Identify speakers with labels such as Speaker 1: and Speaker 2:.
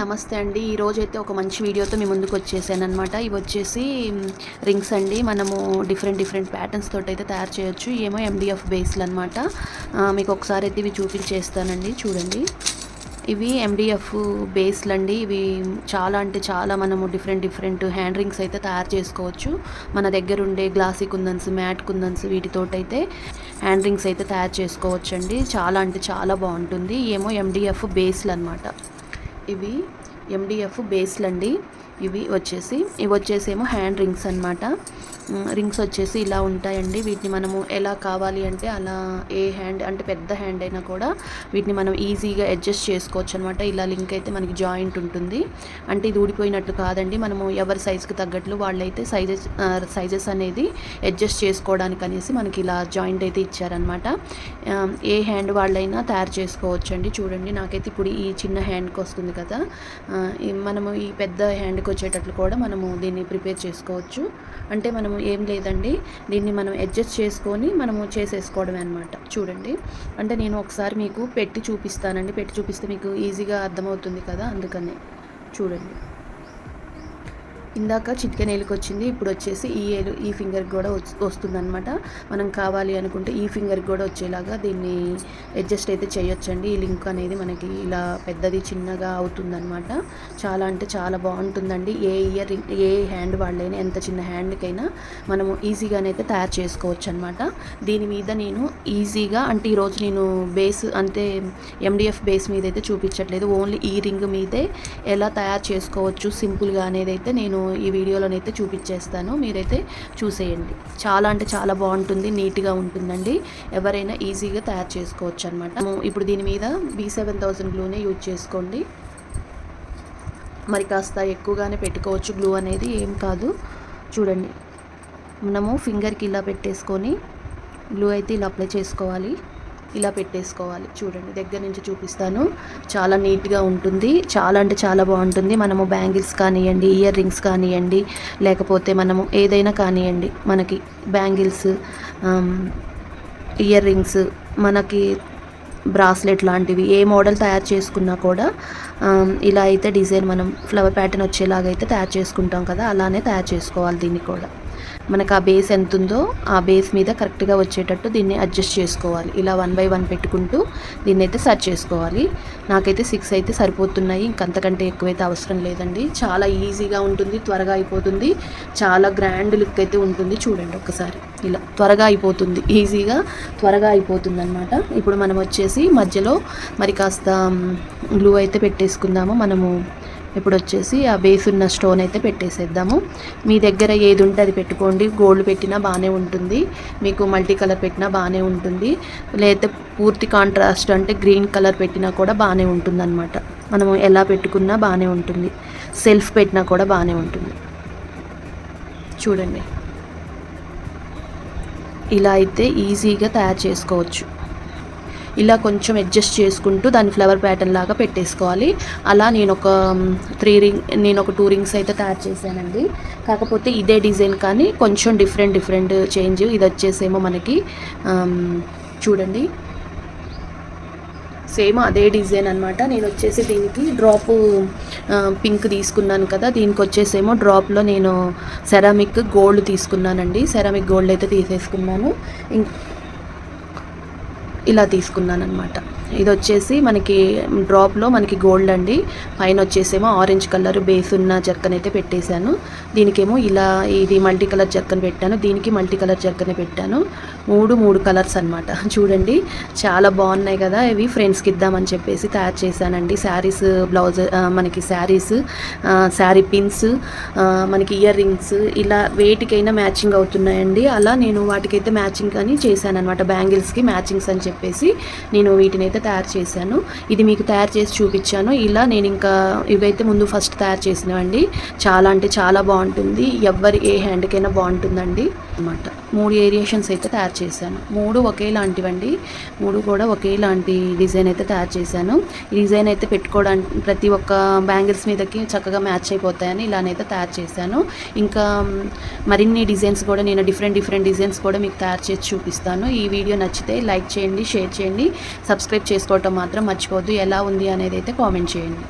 Speaker 1: నమస్తే అండి. ఈ అయితే ఒక మంచి వీడియోతో మీ ముందుకు వచ్చేసాను అనమాట ఇవి వచ్చేసి రింగ్స్ అండి. మనము డిఫరెంట్ డిఫరెంట్ ప్యాటర్న్స్ తోటి అయితే తయారు చేయొచ్చు. ఏమో ఎండిఎఫ్ బేస్లు అనమాట మీకు ఒకసారి అయితే ఇవి చూపించేస్తానండి. చూడండి. ఇవి ఎండిఎఫ్ బేస్లు అండి ఇవి చాలా అంటే చాలా మనము డిఫరెంట్ డిఫరెంట్ హ్యాండ్ రింగ్స్ అయితే తయారు చేసుకోవచ్చు. మన దగ్గర ఉండే గ్లాసీ కుందన్స్ మ్యాట్ కుందన్స్ వీటితోటైతే హ్యాండ్ రింగ్స్ అయితే తయారు చేసుకోవచ్చు అండి చాలా అంటే చాలా బాగుంటుంది. ఏమో ఎండిఎఫ్ బేస్లు అనమాట ఇవి ఎండిఎఫ్ బేస్లు అండి. ఇవి వచ్చేసి ఇవి వచ్చేసేమో హ్యాండ్ రింగ్స్ అనమాట రింగ్స్ వచ్చేసి ఇలా ఉంటాయండి. వీటిని మనము ఎలా కావాలి అంటే అలా ఏ హ్యాండ్ అంటే పెద్ద హ్యాండ్ అయినా కూడా వీటిని మనం ఈజీగా అడ్జస్ట్ చేసుకోవచ్చు అనమాట ఇలా లింక్ అయితే మనకి జాయింట్ ఉంటుంది. అంటే ఇది ఊడిపోయినట్టు కాదండి. మనము ఎవరి సైజుకి తగ్గట్లు వాళ్ళైతే సైజెస్ సైజెస్ అనేది అడ్జస్ట్ చేసుకోవడానికి అనేసి మనకి ఇలా జాయింట్ అయితే ఇచ్చారనమాట ఏ హ్యాండ్ వాళ్ళైనా తయారు చేసుకోవచ్చు అండి చూడండి నాకైతే ఇప్పుడు ఈ చిన్న హ్యాండ్కి వస్తుంది కదా. మనము ఈ పెద్ద హ్యాండ్కి వచ్చేటట్లు కూడా మనము దీన్ని ప్రిపేర్ చేసుకోవచ్చు. అంటే మనము ఏం లేదండి. దీన్ని మనం అడ్జస్ట్ చేసుకొని మనము చేసేసుకోవడమే అనమాట చూడండి. అంటే నేను ఒకసారి మీకు పెట్టి చూపిస్తానండి. పెట్టి చూపిస్తే మీకు ఈజీగా అర్థమవుతుంది కదా అందుకనే. చూడండి. ఇందాక చిటికెన్ ఏలుకి వచ్చింది ఇప్పుడు వచ్చేసి ఈ ఏలు ఈ ఫింగర్కి కూడా వస్తుందన్నమాట. మనం కావాలి అనుకుంటే ఈ ఫింగర్కి కూడా వచ్చేలాగా దీన్ని అడ్జస్ట్ అయితే చేయొచ్చండి. ఈ లింక్ అనేది మనకి ఇలా పెద్దది చిన్నగా అవుతుందన్నమాట. చాలా అంటే చాలా బాగుంటుందండి. ఏ ఇయర్ ఏ హ్యాండ్ వాళ్ళైనా ఎంత చిన్న హ్యాండ్కైనా మనము ఈజీగానైతే తయారు చేసుకోవచ్చు అనమాట దీని మీద నేను ఈజీగా అంటే ఈరోజు నేను బేస్ అంటే ఎండిఎఫ్ బేస్ మీద అయితే చూపించట్లేదు. ఓన్లీ ఈ రింగ్ మీదే ఎలా తయారు చేసుకోవచ్చు సింపుల్గా అనేది అయితే నేను ఈ వీడియోలోనైతే చూపించేస్తాను. మీరైతే చూసేయండి. చాలా అంటే చాలా బాగుంటుంది నీట్గా ఉంటుందండి. ఎవరైనా ఈజీగా తయారు చేసుకోవచ్చు అనమాట ఇప్పుడు దీని మీద బీ సెవెన్ థౌజండ్ గ్లూనే యూజ్ చేసుకోండి. మరి కాస్త ఎక్కువగానే పెట్టుకోవచ్చు. గ్లూ అనేది ఏం కాదు. చూడండి. మనము ఫింగర్కి ఇలా పెట్టేసుకొని గ్లూ అయితే ఇలా అప్లై చేసుకోవాలి. ఇలా పెట్టేసుకోవాలి. చూడండి దగ్గర నుంచి చూపిస్తాను. చాలా నీట్గా ఉంటుంది. చాలా అంటే చాలా బాగుంటుంది. మనము బ్యాంగిల్స్ కానివ్వండి ఇయర్ రింగ్స్ కానివ్వండి లేకపోతే మనము ఏదైనా కానివ్వండి మనకి బ్యాంగిల్స్ ఇయర్ రింగ్స్ మనకి బ్రాస్లెట్ లాంటివి ఏ మోడల్ తయారు చేసుకున్నా కూడా ఇలా అయితే డిజైన్ మనం ఫ్లవర్ ప్యాటర్న్ వచ్చేలాగా అయితే తయారు చేసుకుంటాం కదా అలానే తయారు చేసుకోవాలి దీన్ని కూడా. మనకు ఆ బేస్ ఎంత ఉందో ఆ బేస్ మీద కరెక్ట్గా వచ్చేటట్టు దీన్ని అడ్జస్ట్ చేసుకోవాలి. ఇలా వన్ బై వన్ పెట్టుకుంటూ దీన్ని అయితే సెర్చ్ చేసుకోవాలి. నాకైతే సిక్స్ అయితే సరిపోతున్నాయి. ఇంకంతకంటే ఎక్కువైతే అవసరం లేదండి. చాలా ఈజీగా ఉంటుంది త్వరగా అయిపోతుంది. చాలా గ్రాండ్ లుక్ అయితే ఉంటుంది. చూడండి ఒకసారి ఇలా త్వరగా అయిపోతుంది. ఈజీగా త్వరగా అయిపోతుంది అనమాట ఇప్పుడు మనం వచ్చేసి మధ్యలో మరి కాస్త గ్లూ అయితే పెట్టేసుకుందాము. మనము ఇప్పుడు వచ్చేసి ఆ బేస్ ఉన్న స్టోన్ అయితే పెట్టేసేద్దాము. మీ దగ్గర ఏది ఉంటే అది పెట్టుకోండి. గోల్డ్ పెట్టినా బాగానే ఉంటుంది. మీకు మల్టీ కలర్ పెట్టినా బాగానే ఉంటుంది. లేకపోతే పూర్తి కాంట్రాస్ట్ అంటే గ్రీన్ కలర్ పెట్టినా కూడా బాగానే ఉంటుంది అనమాట మనము ఎలా పెట్టుకున్నా బాగానే ఉంటుంది. సెల్ఫ్ పెట్టినా కూడా బాగానే ఉంటుంది. చూడండి. ఇలా అయితే ఈజీగా తయారు చేసుకోవచ్చు. ఇలా కొంచెం అడ్జస్ట్ చేసుకుంటూ దాని ఫ్లవర్ ప్యాటర్న్ లాగా పెట్టేసుకోవాలి. అలా నేను ఒక త్రీ రింగ్ నేను ఒక టూ రింగ్స్ అయితే తయారు చేశానండి. కాకపోతే ఇదే డిజైన్ కానీ కొంచెం డిఫరెంట్ డిఫరెంట్ చేంజ్ ఇది వచ్చేసేమో మనకి చూడండి. సేమ్ అదే డిజైన్ అనమాట నేను వచ్చేసి దీనికి డ్రాప్ పింక్ తీసుకున్నాను కదా దీనికి వచ్చేసేమో డ్రాప్లో నేను సెరామిక్ గోల్డ్ తీసుకున్నానండి. సెరామిక్ గోల్డ్ అయితే తీసేసుకున్నాను. ఇలా తీసుకున్నాను అనమాట ఇది వచ్చేసి మనకి డ్రాప్లో మనకి గోల్డ్ అండి. పైన వచ్చేసేమో ఆరెంజ్ కలర్ బేస్ ఉన్న జర్కన్ అయితే పెట్టేశాను. దీనికేమో ఇలా ఇది మల్టీ కలర్ జర్కన్ పెట్టాను. దీనికి మల్టీ కలర్ జర్కన్ పెట్టాను. మూడు మూడు కలర్స్ అనమాట చూడండి చాలా బాగున్నాయి కదా ఇవి. ఫ్రెండ్స్కి ఇద్దామని చెప్పేసి తయారు చేశానండి. శారీస్ బ్లౌజ్ మనకి శారీస్ శారీ పిన్స్ మనకి ఇయర్ రింగ్స్ ఇలా వేటికైనా మ్యాచింగ్ అవుతున్నాయండి. అలా నేను వాటికైతే మ్యాచింగ్ అని చేశాను అనమాట బ్యాంగిల్స్కి మ్యాచింగ్స్ అని చెప్పేసి నేను వీటిని అయితే తయారు చేశాను. ఇది మీకు తయారు చేసి చూపించాను. ఇలా నేను ఇంకా ఇవైతే ముందు ఫస్ట్ తయారు చేసినవండి. చాలా అంటే చాలా బాగుంటుంది. ఎవరి ఏ హ్యాండ్కైనా బాగుంటుందండి. అనమాట మూడు ఏరియేషన్స్ అయితే తయారు చేశాను. మూడు ఒకేలాంటివండి. మూడు కూడా ఒకేలాంటి డిజైన్ అయితే తయారు చేశాను. ఈ డిజైన్ అయితే పెట్టుకోవడానికి ప్రతి ఒక్క బ్యాంగిల్స్ మీదకి చక్కగా మ్యాచ్ అయిపోతాయని ఇలానైతే తయారు చేశాను. ఇంకా మరిన్ని డిజైన్స్ కూడా నేను డిఫరెంట్ డిఫరెంట్ డిజైన్స్ కూడా మీకు తయారు చేసి చూపిస్తాను. ఈ వీడియో నచ్చితే లైక్ చేయండి షేర్ చేయండి. సబ్స్క్రైబ్ చేసుకోవటం మాత్రం మర్చిపోవద్దు. ఎలా ఉంది అనేది అయితే కామెంట్ చేయండి.